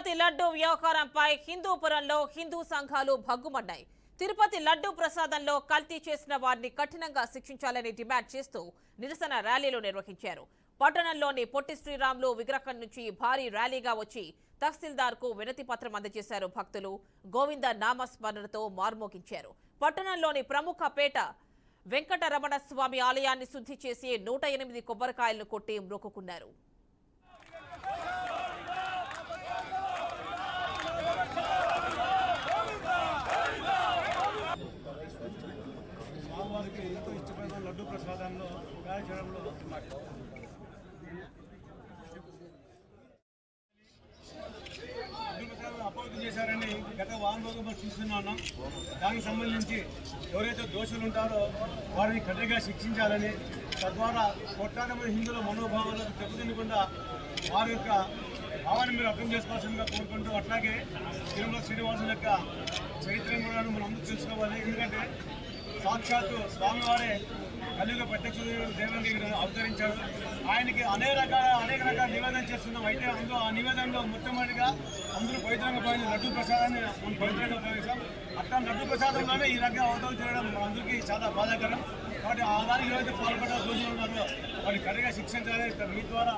తిరుపతి లడ్డు వ్యవహారంపై హిందూపురంలో హిందూ సంఘాలు భగ్గుమడ్డాయి తిరుపతి లడ్డు ప్రసాదంలో కల్తీ చేసిన వారిని కఠినంగా శిక్షించాలని డిమాండ్ చేస్తూ నిరసన ర్యాలీలు నిర్వహించారు. పట్టణంలోని పొట్టి శ్రీరాములు విగ్రహం నుంచి భారీ ర్యాలీగా వచ్చి తహసీల్దార్కు వినతి పత్రం అందజేశారు భక్తులు. గోవింద నామస్మరణతో మార్మోగించారు. పట్టణంలోని ప్రముఖ పేట వెంకటరమణ స్వామి ఆలయాన్ని శుద్ధి చేసి నూట ఎనిమిది కొబ్బరికాయలను కొట్టి మ్రొక్కుకున్నారు స్వామివారికి ఎంతో ఇష్టమైన లడ్డు ప్రసాదంలో గాయ చేయడంలో అపవిత్రం చేశారని గత వారం రోజులు చూస్తున్నాను. దానికి సంబంధించి ఎవరైతే దోషులు ఉంటారో వారిని కఠినంగా శిక్షించాలని తద్వారా కోట్లాది మంది హిందువుల మనోభావాలకు దెబ్బతినకుండా వారి యొక్క భావాన్ని మీరు అర్థం చేసుకోవాల్సిందిగా కోరుకుంటూ అట్లాగే తిరుమల శ్రీనివాసుల యొక్క చరిత్రను కూడా మనం అందరూ తెలుసుకోవాలి. ఎందుకంటే సాక్షాత్తు స్వామివారే కలియుగ ప్రత్యక్ష దేవునికి అవతరించాడు ఆయనకి అనేక రకాల అనేక రకాల నివేదన చేస్తున్నాం. అయితే అందులో ఆ నివేదనలో మొట్టమొదటిగా అందరూ పవిత్రంగా భావించిన లడ్డు ప్రసాదాన్ని మనం పవిత్రంగా భావిస్తాం అట్లా లడ్డు ప్రసాదంలోనే ఈ రకంగా అవతరం చేయడం అందరికీ చాలా బాధాకరం. కాబట్టి ఆ దానికి ఎవరైతే పాల్పడ్డ రోజులు ఉన్నారో వారిని కరెక్ట్గా శిక్షించాలని మీ ద్వారా